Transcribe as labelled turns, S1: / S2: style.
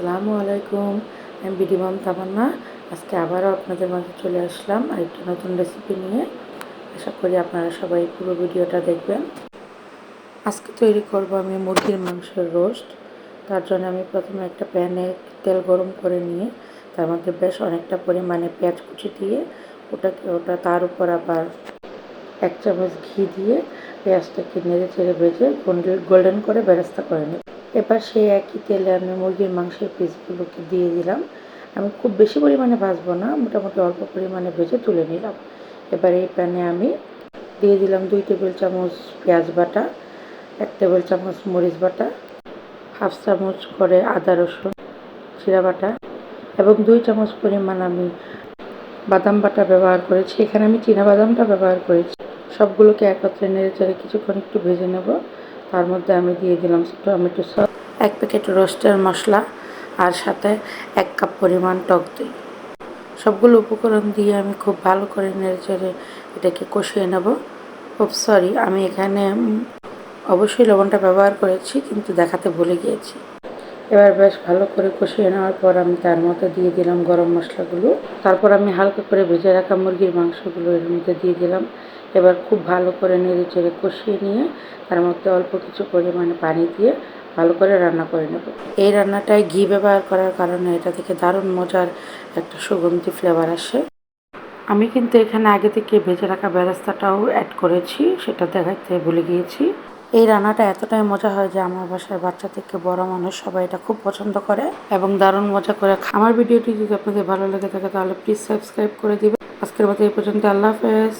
S1: আসসালামু আলাইকুম। আমি বিডিমাম তামান্না। আজকে আবারও আপনাদের মাঝে চলে আসলাম আরেকটি নতুন রেসিপি নিয়ে। আশা করি আপনারা সবাই পুরো ভিডিওটা দেখবেন। আজকে তৈরি করব আমি মুরগির মাংসের রোস্ট তার জন্য আমি প্রথমে একটা প্যানে তেল গরম করে নিয়ে, তার মধ্যে বেশ অনেকটা পরিমাণে পেঁয়াজ কুচি দিয়ে, ওটাকে, ওটা তার উপর আবার এক চামচ ঘি দিয়ে পেঁয়াজটাকে নেড়ে চেড়ে ভেজে গোল্ডেন করে বেরেস্তা করে নেব। এবার সেই একই তেলে আমি মুরগির মাংসের পিসগুলোকে দিয়ে দিলাম। আমি খুব বেশি পরিমাণে ভাজবো না, মোটামুটি অল্প পরিমাণে ভেজে তুলে নিলাম। এবার এই প্যানে আমি দিয়ে দিলাম দুই টেবিল চামচ পেঁয়াজ বাটা, এক টেবিল চামচ মরিচ বাটা, হাফ চামচ করে আদা রসুন, জিরা বাটা এবং দুই চামচ পরিমাণ আমি বাদাম বাটা ব্যবহার করেছি। এখানে আমি চীনা বাদামটা ব্যবহার করেছি। সবগুলোকে একত্রে নেড়ে চেড়ে কিছুক্ষণ একটু ভেজে নেব। তার মধ্যে আমি দিয়ে দিলাম টমেটো সস, এক প্যাকেট রোস্টের মশলা আর সাথে এক কাপ পরিমাণ টক দই। সবগুলো উপকরণ দিয়ে আমি খুব ভালো করে নেড়ে চেড়ে এটাকে কষিয়ে নেব। খুব সরি আমি এখানে অবশ্যই লবণটা ব্যবহার করেছি, কিন্তু দেখাতে ভুলে গিয়েছি। এবার বেশ ভালো করে কষিয়ে নেওয়ার পর আমি তার মধ্যে দিয়ে দিলাম গরম মশলাগুলো। তারপর আমি হালকা করে ভেজে রাখা মুরগির মাংসগুলো এর মধ্যে দিয়ে দিলাম। এবার খুব ভালো করে নেড়ে চেড়ে কষিয়ে নিয়ে তার মধ্যে অল্প কিছু পরিমাণে পানি দিয়ে ভালো করে রান্না করে নেব। এই রান্নাটায় ঘি ব্যবহার করার কারণে এটা থেকে দারুণ মজার একটা সুগন্ধি ফ্লেভার আসে। আমি কিন্তু এখানে আগে থেকে ভেজে রাখা বেরাস্তাটাও অ্যাড করেছি, সেটা দেখাতে ভুলে গিয়েছি। এই রান্নাটা এতটাই মজা হয় যে আমার বাসার বাচ্চা থেকে বড় মানুষ সবাই এটা খুব পছন্দ করে এবং দারুণ মজা করে আমার ভিডিওটি যদি আপনাদের ভালো লেগে থাকে তাহলে প্লিজ সাবস্ক্রাইব করে দিবেন। আজকের মতো এই পর্যন্ত, আল্লাহ হাফেজ।